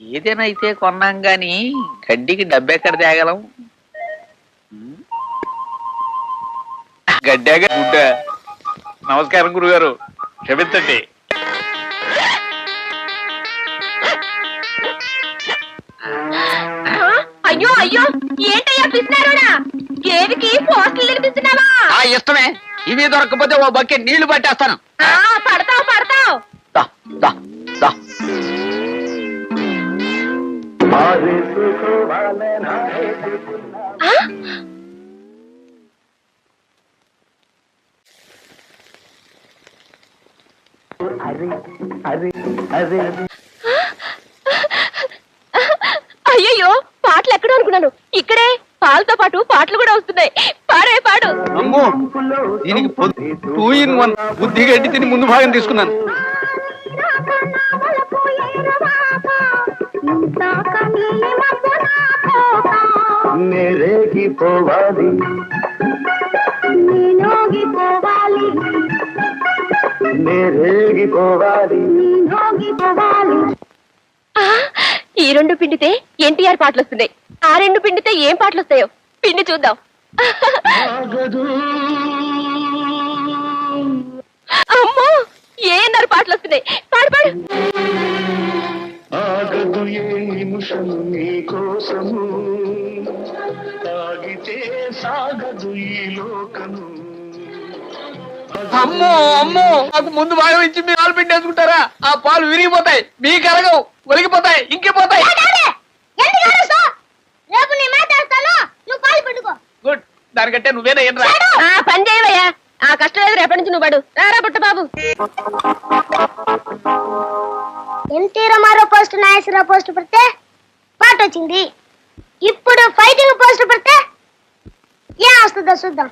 గేదెనైతే కొన్నాం గాని గడ్డికి డబ్బెక్కడ తేగలం. గడ్డాగా గుడ్డ. నమస్కారం గురుగారు. క్షమించండి. అయ్యో అయ్యో ఏంటయ్యా పిసినారుడా గేదెకి పోస్టులు నిర్మిస్తున్నావా ఆ ఇష్టమే. ఇవి దొరకకపోతే ఓ బకెట్ నీళ్ళు పట్టేస్తాను. ఆ, పడతావు పడతావు. దా, దా, దా. అయ్యయ్యో పాటలు ఎక్కడ అనుకున్నాను. ఇక్కడే పాలతో పాటు పాటలు కూడా వస్తున్నాయి. పాడే పాడు. అమ్మో దీనికి టూ ఇన్ వన్ బుద్ధి గడ్డి తిని ముందు భాగం తీసుకున్నాను. పోవాలి పోవాలి ఆ, ఈ రెండు పిండితే ఎన్టీఆర్ పాటలు వస్తున్నాయి ఆ రెండు పిండితే ఏం పాటలు వస్తాయో పిండి చూద్దాం. అమ్మో ఏన్నారు పాటలు వస్తున్నాయి పాడు పాడు. ఆగదు ఏ నిమిషం నీ కోసము తాగితే సాగదు ఈ లోకము. అమ్మో అమ్మో నాకు ముందు భాగం ఇచ్చి మీ పాలు పిండేసుకుంటారా ఆ పాలు విరిగిపోతాయి మీ కరగవు ఒలిగిపోతాయి ఇంకిపోతాయి. గుడ్. దానికంటే నువ్వేనా ఏం రా ఆ పని చేయవయ్యా. ఆ కష్టం లేదు రేపటి నుంచి నువ్వు పడు. రారా పుట్ట బాబు. ఎన్టీ రామారావు పోస్ట్ నాగేశ్వరరావు పోస్ట్ పడితే పాట వచ్చింది. ఇప్పుడు ఫైటింగ్ పోస్ట్ పడితే ఏం వస్తుందో చూద్దాం.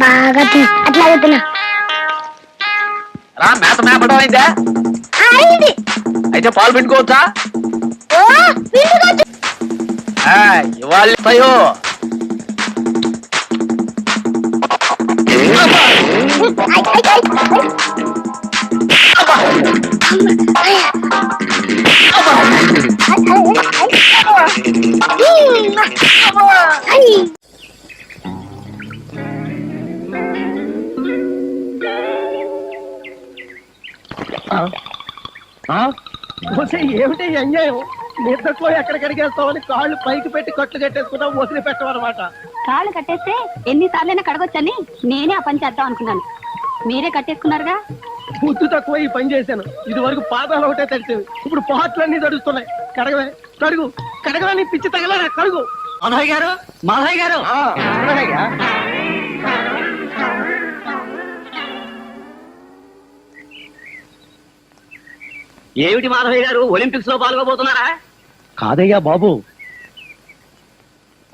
బాగా తీ- అట్లా అవుతున్నా రా మేత మేపడం అయిందా? అయింది. అయితే పాలు పిండుకోవచ్చా? ఓ పిండుకోవచ్చు. ఆ, ఇవాళ ఇస్తాయో ఏమిటి ఈ అన్యాయం నిద్రలో ఎక్కడికి వెళ్తామని కాళ్ళు పైకి పెట్టి కట్లు కట్టేసుకున్నాం వదిలి పెట్టమన్నమాట కాళ్ళు కట్టేస్తే ఎన్నిసార్లైనా కడగొచ్చని నేనే ఆ పని చేద్దాం అనుకున్నాను. మీరే కట్టేసుకున్నారుగా? బుద్ధి తక్కువ ఈ పని చేశాను. ఇది వరకు పాదాలు ఒకటే తడిచేవి. ఇప్పుడు పాటలన్నీ తడుస్తున్నాయి. కడగవే. కడుగు. కడగలని పిచ్చి తగలరా? కడుగు. మాధవ్ గారు మాధవ్ గారు. ఏమిటి మాధవ్ గారు? ఒలింపిక్స్లో పాల్గొబోతున్నారా? కాదయ్యా బాబు.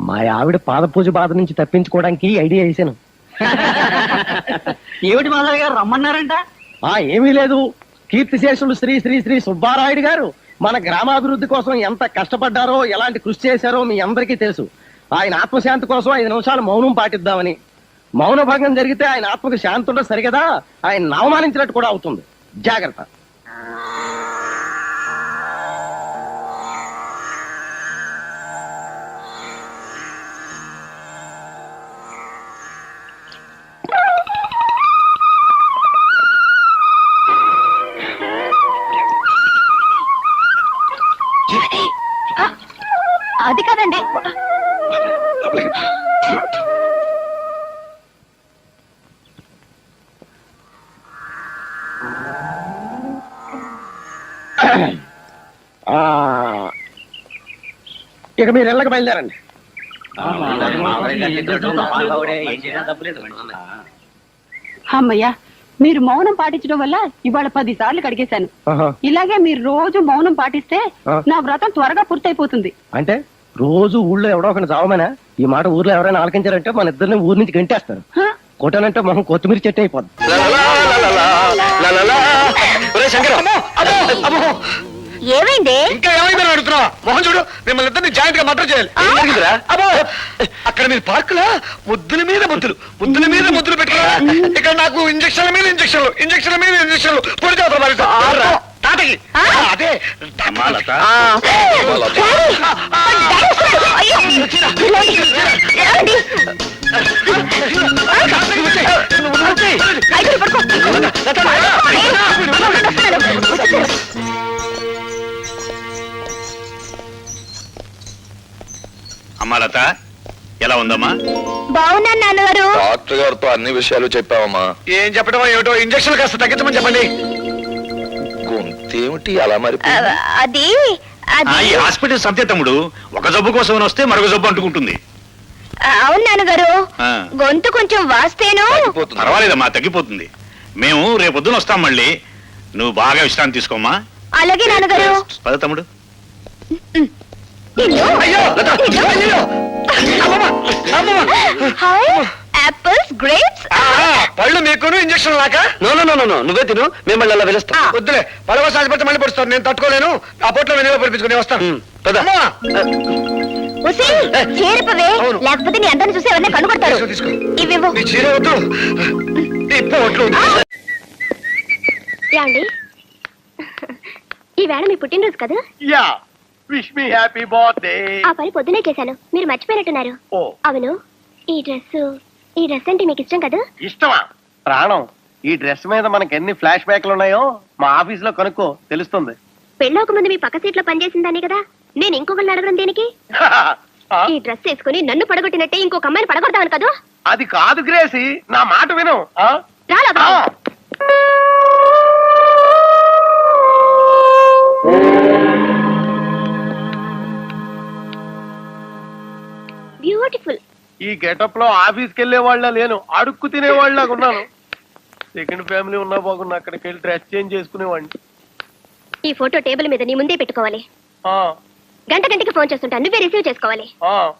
మా ఆవిడ పాద పూజ బాధ నుంచి తప్పించుకోవడానికి ఐడియా వేసాను ఏమిటి మాధవ్ గారు? రమ్మన్నారంట? ఆ ఏమీ లేదు. కీర్తిశేషులు శ్రీ శ్రీ శ్రీ సుబ్బారాయుడు గారు మన గ్రామాభివృద్ధి కోసం ఎంత కష్టపడ్డారో ఎలాంటి కృషి చేశారో మీ అందరికీ తెలుసు. ఆయన ఆత్మశాంతి కోసం ఐదు నిమిషాలు మౌనం పాటిద్దామని. మౌన భంగం జరిగితే ఆయన ఆత్మకు శాంతి ఉండదు సరిగదా? ఆయన అవమానించినట్టు కూడా అవుతుంది. జాగ్రత్త. ఇక మీరు ఇళ్ళకి బయలుదేరండి. అమ్మయ్యా మీరు మౌనం పాటించడం వల్ల ఇవాళ పది సార్లు కడిగేశాను. ఇలాగే మీరు రోజు మౌనం పాటిస్తే. నా వ్రతం త్వరగా పూర్తయిపోతుంది. అంటే రోజు ఊళ్ళో ఎవడో ఒకటి చావమనా? ఈ మాట ఊర్లో ఎవరైనా ఆలకించారంటే మన ఇద్దరిని ఊరి నుంచి గంటేస్తారు. హ? కొట్టానంటే మొహం కొత్తిమీర చెట్టు అయిపోద్ది. ఏమైంది? ఇంకా ఏమైందని అడుగుతున్నా? మోహన్ చూడు మిమ్మల్ని ఇద్దరిని జాయింట్గా మర్డర్ చేయాలి. ఏం జరిగిందిరా? అబ్బో. అక్కడ మీరు పార్కులా ముద్దుల మీద ముద్దులు ముద్దుల మీద ముద్దులు పెట్టారా ఇక్కడ నాకు ఇంజక్షన్ల మీద ఇంజక్షన్లు ఇంజక్షన్ల మీద ఇంజక్షన్లు పొడి చేస్తారు అమ్మాలత ఎలా ఉందమ్మా? బాగున్నాను నాన్నగారు. డాక్టర్ గారితో అన్ని విషయాలు చెప్పావమ్మా. ఏం చెప్పడం ఏమిటో ఇంజక్షన్ కాస్త తగ్గించమని చెప్పండి. గొంతేమిటి అలా మరి అది ఆ, అది ఈ హాస్పిటల్ సంతే తమ్ముడు ఒక జబ్బు కోసం వస్తే మరొక జబ్బు అంటుకుంటుంది. అవును నాన్నగారు. ఆ. గొంతు కొంచెం వాస్తేను. పర్వాలేదమ్మా తగ్గిపోతుంది. మేము రేపొద్దున వస్తాం మళ్ళీ. నువ్వు బాగా విశ్రాంతి తీసుకోమ్మా. అలాగే నాన్నగారు. పద తమ్ముడు. నిన్ను అమ్మమ్మ. హాయ్. యాపిల్స్ గ్రేప్స్ ఆ, పళ్ళు మీకును ఇంజక్షన్ లాక నో నో నో నో నువ్వే తిను. మిమ్మల్ని అలా పిలుస్తా వద్దులే. పడవ సాధిపడితే మళ్ళీ పడుస్తాను నేను తట్టుకోలేను. ఆ పొట్లో వెనుక పడిపించుకుని వస్తాను. అమ్మా, ఉసి చేరిపవే. అవును. లేకపోతే నీ అందరిని చూసి ఎవరిని కనుగొడతారు. తీసుకో, తీసుకో. ఇవివ్వు నీ చీర వద్దు. ఈ పొట్లు వద్దు. యాండి ఈవేళ మీ పుట్టినరోజు కదా? యా. విష్ మీ హ్యాపీ బర్త్డే ఆ పని పొద్దునే చేశాను. మీరు మర్చిపోయినట్టున్నారు. ఓ. అవును. ఈ డ్రెస్ ఈ డ్రెస్ అంటే మీకు ఇష్టం కదా? ఇష్టమా? ప్రాణం. ఈ డ్రెస్ మీద మనకి ఎన్ని ఫ్లాష్ బ్యాక్లు ఉన్నాయో మా ఆఫీస్లో కనుక్కో తెలుస్తుంది. పెళ్ళోక ముందు మీ పక్క సీట్లో పనిచేసిందానే కదా? నేను ఇంకొకరిని అడగడం దేనికి? ఈ డ్రెస్ వేసుకుని నన్ను పడగొట్టినట్టే ఇంకొక అమ్మాయిని పడగొడతాను కదా? అది కాదు గ్రేసి. నా మాట విను? రాలా ఈ గెటప్లో ఆఫీస్కి వెళ్ళే వాళ్ళ లేను అడుక్కు తినే వాళ్ళగా ఉన్నాను. సెకండ్ ఫ్యామిలీ ఉన్నా బాగున్నా అక్కడికి వెళ్ళి డ్రెస్ చేంజ్ చేసుకునేవాడిని. ఈ ఫోటో టేబుల్ మీద నీ ముందే పెట్టుకోవాలి. ఆ, గంట గంటకి ఫోన్ చేస్తుంటా నువ్వే రిసీవ్ చేసుకోవాలి. ఆ.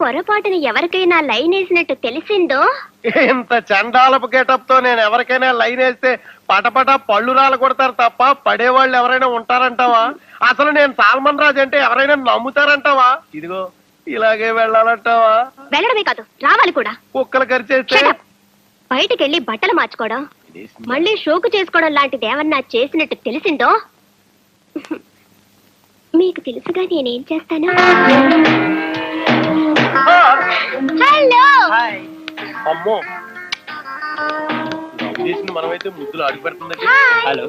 పొరపాటున ఎవరికైనా లైన్ వేసినట్టు తెలిసిందో? ఇంత చండాలపు గెటప్తో నేను ఎవరికైనా లైన్ వేస్తే పటపట పళ్ళు రాల కొడతారు తప్ప పడేవాళ్ళు ఎవరైనా ఉంటారంటావా? అసలు నేను సాల్మన్ రాజ్ అంటే ఎవరైనా నమ్ముతారంటావా? ఇదిగో ఇలాగే వెళ్ళాలంటావా? వెళ్ళడమే కాదు రావాలి కూడా. కుక్కలు కరిచేస్తే? Shut up. బయటికెళ్ళి బట్టలు మార్చుకోవడం మళ్ళీ షోకు చేసుకోవడం లాంటిది ఏమన్నా చేసినట్టు తెలిసిందో? మీకు తెలుసుగా నేనేం చేస్తాను? హలో అమ్మో. మనమైతే ముద్దులు అడుగు పెడుతుందండి. హాయ్. హలో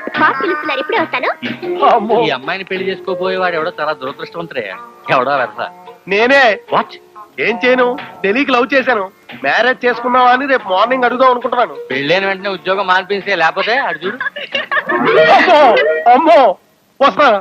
ఆ? బాస్ పిలుస్తున్నారు. ఇప్పుడే వస్తాను. అమ్మో. ఈ అమ్మాయిని పెళ్ళి చేసుకోబోయేవాడు ఎవడో చాలా దురదృష్టవంతుడే. ఎవడో వెరస. నేనే. వాట్ ఏం చేయను? తెలియక లవ్ చేశాను. మ్యారేజ్ చేసుకున్నావా అని రేపు మార్నింగ్ అడుగుదాం అనుకుంటున్నాను. పెళ్ళైన వెంటనే ఉద్యోగం మానిపించే లేకపోతే అడు చూడు. అమ్మో. అమ్మో. వస్తా